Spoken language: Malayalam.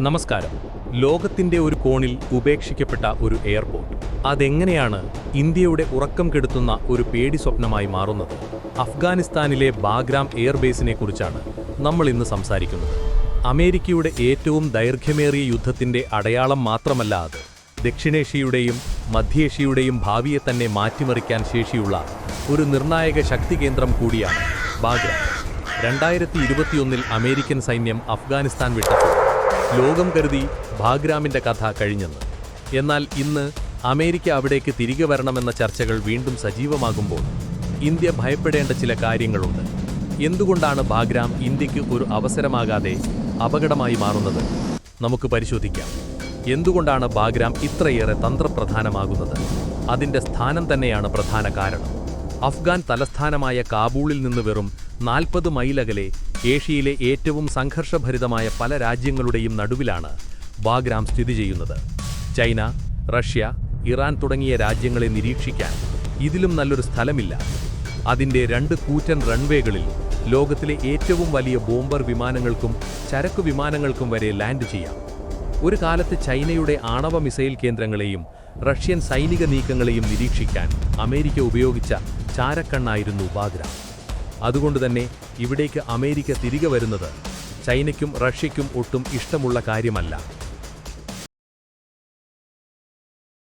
നമസ്കാരം. ലോകത്തിന്റെ ഒരു കോണിൽ ഉപേക്ഷിക്കപ്പെട്ട ഒരു എയർപോർട്ട്. അതെങ്ങനെയാണ് ഇന്ത്യയുടെ ഉറക്കം കെടുത്തുന്ന ഒരു പേടി സ്വപ്നമായി മാറുന്നത്? അഫ്ഗാനിസ്ഥാനിലെ ബാഗ്രാം എയർബേസിനെ കുറിച്ചാണ് നമ്മൾ ഇന്ന് സംസാരിക്കുന്നത്. അമേരിക്കയുടെ ഏറ്റവും ദൈർഘ്യമേറിയ യുദ്ധത്തിന്റെ അടയാളം മാത്രമല്ല അത്. ദക്ഷിണേഷ്യയുടെയും മധ്യേഷ്യയുടെയും ഭാവിയെ തന്നെ മാറ്റിമറിക്കാൻ ശേഷിയുള്ള ഒരു നിർണായക ശക്തി കേന്ദ്രം കൂടിയാണ് ബാഗ്രാം. രണ്ടായിരത്തി ഇരുപത്തിയൊന്നിൽ അമേരിക്കൻ സൈന്യം അഫ്ഗാനിസ്ഥാൻ വിട്ടപ്പോൾ ലോകം കരുതി ബാഗ്രാമിന്റെ കഥ കഴിഞ്ഞെന്ന്. എന്നാൽ ഇന്ന് അമേരിക്ക അവിടേക്ക് തിരികെ വരണമെന്ന ചർച്ചകൾ വീണ്ടും സജീവമാകുമ്പോൾ ഇന്ത്യ ഭയപ്പെടേണ്ട ചില കാര്യങ്ങളുണ്ട്. എന്തുകൊണ്ടാണ് ബാഗ്രാം ഇന്ത്യയ്ക്ക് ഒരു അവസരമാകാതെ അപകടമായി മാറുന്നത്? നമുക്ക് പരിശോധിക്കാം. എന്തുകൊണ്ടാണ് ബാഗ്രാം ഇത്രയേറെ തന്ത്രപ്രധാനമാകുന്നത്? അതിന്റെ സ്ഥാനം തന്നെയാണ് പ്രധാന കാരണം. അഫ്ഗാൻ തലസ്ഥാനമായ കാബൂളിൽ നിന്ന് വെറും നാൽപ്പത് മൈലകലെ ഏഷ്യയിലെ ഏറ്റവും സംഘർഷഭരിതമായ പല രാജ്യങ്ങളുടെയും നടുവിലാണ് ബാഗ്രാം സ്ഥിതി ചെയ്യുന്നത്. ചൈന റഷ്യ ഇറാൻ തുടങ്ങിയ രാജ്യങ്ങളെ നിരീക്ഷിക്കാൻ ഇതിലും നല്ലൊരു സ്ഥലമില്ല. അതിന്റെ രണ്ട് കൂറ്റൻ റൺവേകളിൽ ലോകത്തിലെ ഏറ്റവും വലിയ ബോംബർ വിമാനങ്ങൾക്കും ചരക്കു വിമാനങ്ങൾക്കും വരെ ലാൻഡ് ചെയ്യാം. ഒരു കാലത്ത് ചൈനയുടെ ആണവ മിസൈൽ കേന്ദ്രങ്ങളെയും റഷ്യൻ സൈനിക നീക്കങ്ങളെയും നിരീക്ഷിക്കാൻ അമേരിക്ക ഉപയോഗിച്ച ചാരക്കണ്ണായിരുന്നു ബാഗ്രാം. അതുകൊണ്ടുതന്നെ ഇവിടേക്ക് അമേരിക്ക തിരികെ വരുന്നത് ചൈനയ്ക്കും റഷ്യയ്ക്കും ഒട്ടും ഇഷ്ടമുള്ള കാര്യമല്ല.